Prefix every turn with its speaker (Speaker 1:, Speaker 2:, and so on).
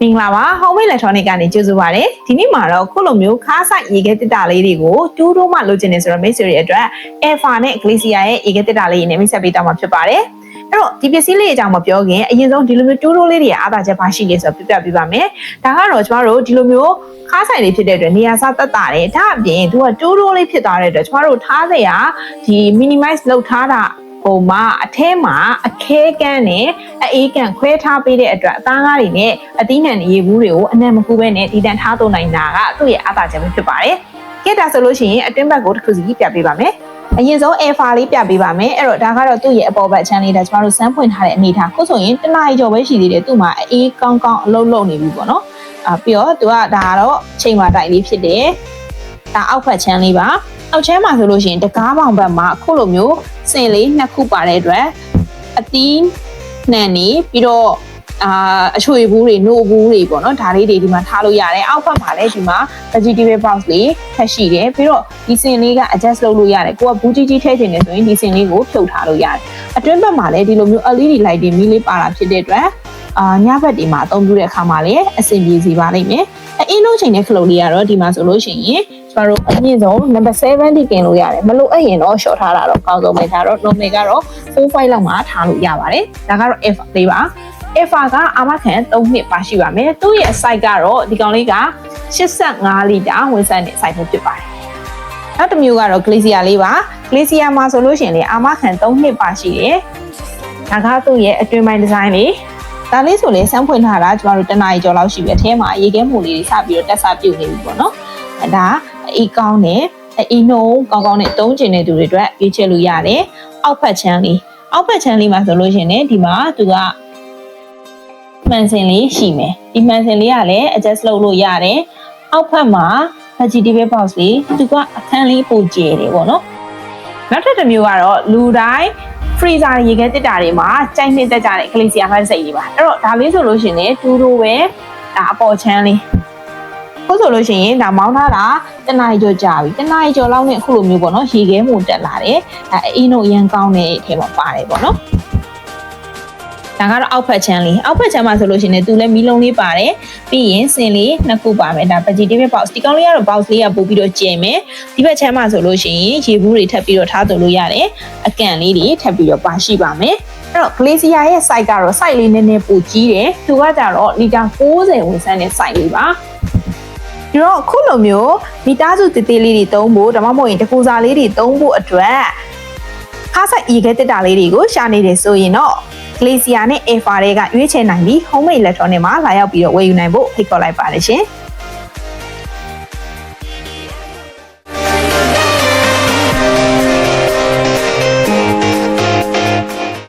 Speaker 1: မင်္ဂလာပါ Home Electronic ကနေကြိုဆိုပါရစေဒီနေ့မှာတော့ခုလိုမျိုးခါးဆိုင်ရေခဲတစ်တာလေးတွေကိုတူးတိုးမှလိုချင်နေဆိုတော့မိတ်ဆွေတွေအတွက် Alpha နဲ့ Glacier ရဲ့ရေခဲတစ်တာလေးတွေနဲ့မိတ်ဆက်ပေးတော့မှာဖြစ်ပါတယ်အဲ့တော့ဒီပစ္စည်းလေးအကြောင်းမပြောခင်အရင်ဆုံးဒီလိုမျိုးတူးတိုးလေးတွေရဲ့အားသာချက်ပါရှိလဲဆိုတော့ပြပြပေးပါမယ်ဒါကတော့ကျမတို့ဒီလိုမျိုးခါးဆိုင်လေးဖြစ်တဲ့အတွက်နေရာစားတက်တာတယ်ဒါအပြင်သူကတူးတိုးလေးဖြစ်သွားတဲ့အတွက်ကျမတို့ထားစရာဒီ minimize လုပ်ထားတာ ဟိုမှာအထဲမှာအခဲကန်းနဲ့အေးကန်ခွဲထားပေးတဲ့အတွက်အသားကားတွေနဲ့အသီးနှံရေဘူးတွေကိုအနံ့မကူပဲနဲ့ဒီတန်ထားသုံးနိုင်တာကသူ့ရဲ့အားသာချက်ပဲဖြစ်ပါတယ်။ကဲဒါဆိုလို့ရှိရင်အတွင်းဘက်ကိုတစ်ခုစီပြပေးပါမယ်။အရင်ဆုံး alpha လေးပြပေးပါမယ်။အဲ့တော့ဒါကတော့သူ့ရဲ့အပေါ်ဘက်ချမ်းလေးဒါကျမတို့စမ်းဖွင့်ထားတဲ့အနေထား။ခုဆိုရင်တနားရီကျော်ပဲရှိသေးတယ်သူ့မှာအေးကောင်းကောင်းအလုံးလုံးနေပြီပေါ့နော်။အာပြီးတော့သူကဒါကတော့ချိန်မာတိုက်လေးဖြစ်တယ်။ဒါအောက်ဘက်ချမ်းလေးပါ။ အောက်ချမ်းမှာဆိုလို့ရှိရင်တကားပေါင်ဘက်မှာအခုလိုမျိုးစင်လေးနှစ်ခုပါတဲ့အတွက်အသီးနှံနေပြီးတော့အာအချွေဘူးတွေနှိုးဘူးတွေပေါ့နော်ဒါလေးတွေဒီမှာထားလို့ရတယ်အောက်ဘက်မှာလည်းဒီမှာ vegetable box လေးထပ်ရှိတယ်ပြီးတော့ဒီစင်လေးက adjust လုပ်လို့ရတယ်ကိုကဘူးကြီးကြီးထည့်ချင်တယ်ဆိုရင်ဒီစင်လေးကိုဖြုတ်ထားလို့ရတယ်အတွင်းဘက်မှာလည်းဒီလိုမျိုး LED light တွေမီးလေးပါတာဖြစ်တဲ့အတွက်အာညဘက်ဒီမှာအသုံးပြုတဲ့အခါမှာလည်းအဆင်ပြေစီပါလိမ့်မယ်အင်းလုံးချိန်တဲ့ခလုတ်လေးကတော့ဒီမှာဆိုလို့ရှိရင်ကျ မတို့အမြင့်ဆုံး number 7တိကင်လို့ရတယ်မလို့အဲ့ရင်တော့ short ထားတာတော့ကောင်းဆုံးပဲဒါတော့ normal ကတော့4 5လောက်မှာထားလို့ရပါတယ်ဒါကတော့ F လေးပါ F ကအာမခံ3နှစ်ပါရှိပါမယ်သူ့ရဲ့ size ကတော့ဒီကောင်လေးက85လီတာဝင်ဆက်တဲ့ size ဖြစ်ပါတယ်နောက်တစ်မျိုးကတော့ glacier လေးပါ glacier မှာဆိုလို့ရှိရင်လေအာမခံ3နှစ်ပါရှိတယ်ဒါကသူ့ရဲ့အတွင်းပိုင်းဒီဇိုင်းလေးဒါလေးဆိုလေစမ်းဖွင့်ထားတာကျမတို့တနားရီကျော်လောက်ရှိပြီအထဲမှာရေခဲမှုလေးတွေစပြီးတော့တက်ဆပြုတ်နေပြီပေါ့နော်အဲဒါ အေးကောင်းတယ်အေးနှုံကောင်းကောင်းနဲ့တုံးကျင်တဲ့သူတွေအတွက်ရေးချက်လို့ရတယ်အောက်ဖက်ချမ်းလေးအောက်ဖက်ချမ်းလေးမှာဆိုလို့ရှိရင်ဒီမှာသူကမှန်စင်လေးရှိမယ်ဒီမှန်စင်လေးကလည်း adjust လုပ်လို့ရတယ်အောက်ဖက်မှာ vegetable box လေးသူကအခန်းလေးပိုကျယ်တယ်ပေါ့နော်နောက်ထပ်တစ်မျိုးကတော့လူတိုင်း freezer ရေခဲတစ်တာတွေမှာကြိုက်နှစ်တက်ကြတဲ့ glacier မှတ်စိတ်လေးပါအဲ့တော့ဒါလေးဆိုလို့ရှိရင်တူတူပဲဒါအပေါ်ချမ်းလေး ခုဆိုလို့ရှိရင်ဒါမောင်းထားတာတနားရီကျော်ကြာပြီတနားရီကျော်လောက်နဲ့အခုလိုမျိုးပေါ့နော်ရေခဲမှုတက်လာတယ်အဲအင်းတို့အရန်ကောင်းတဲ့အထဲမှာပါတယ်ပေါ့နော်ဒါကတော့အောက်ဖက်ချမ်းလေးအောက်ဖက်ချမ်းမှာဆိုလို့ရှိရင်သူလည်းမီးလုံးလေးပါတယ်ပြီးရင်စင်လေးနှစ်ခုပါမယ်ဒါ vegetable box ဒီကောင်လေးကတော့ box လေးကပို့ပြီးတော့ကျင်မယ်ဒီဘက်ချမ်းမှာဆိုလို့ရှိရင်ရေဘူးတွေထပ်ပြီးတော့ထားသွလို့ရတယ်အကန့်လေးတွေထပ်ပြီးတော့ပါရှိပါမယ်အဲ့တော့ glacier ရဲ့ size ကတော့ size လေးနည်းနည်းပိုကြီးတယ်သူကကြတော့လီတာ60ဝင်ဆန်းတဲ့ size လေးပါ ဒီတော့အခုလိုမျိုးမိသားစုတည်တည်လေးတွေသုံးဖို့ဒါမှမဟုတ်ရင်တကူစားလေးတွေသုံးဖို့အတွက်ခါဆိုင်ရေခဲတက်တာလေးတွေကိုရှာနေတယ်ဆိုရင်တော့ Glacier နဲ့ Alpha တွေကရွေးချယ်နိုင်ပြီး Home Electronic မှာလာရောက်ပြီးတော့ဝယ်ယူနိုင်ဖို့ဖိတ်ခေါ်လိုက်ပါတယ်ရှင်။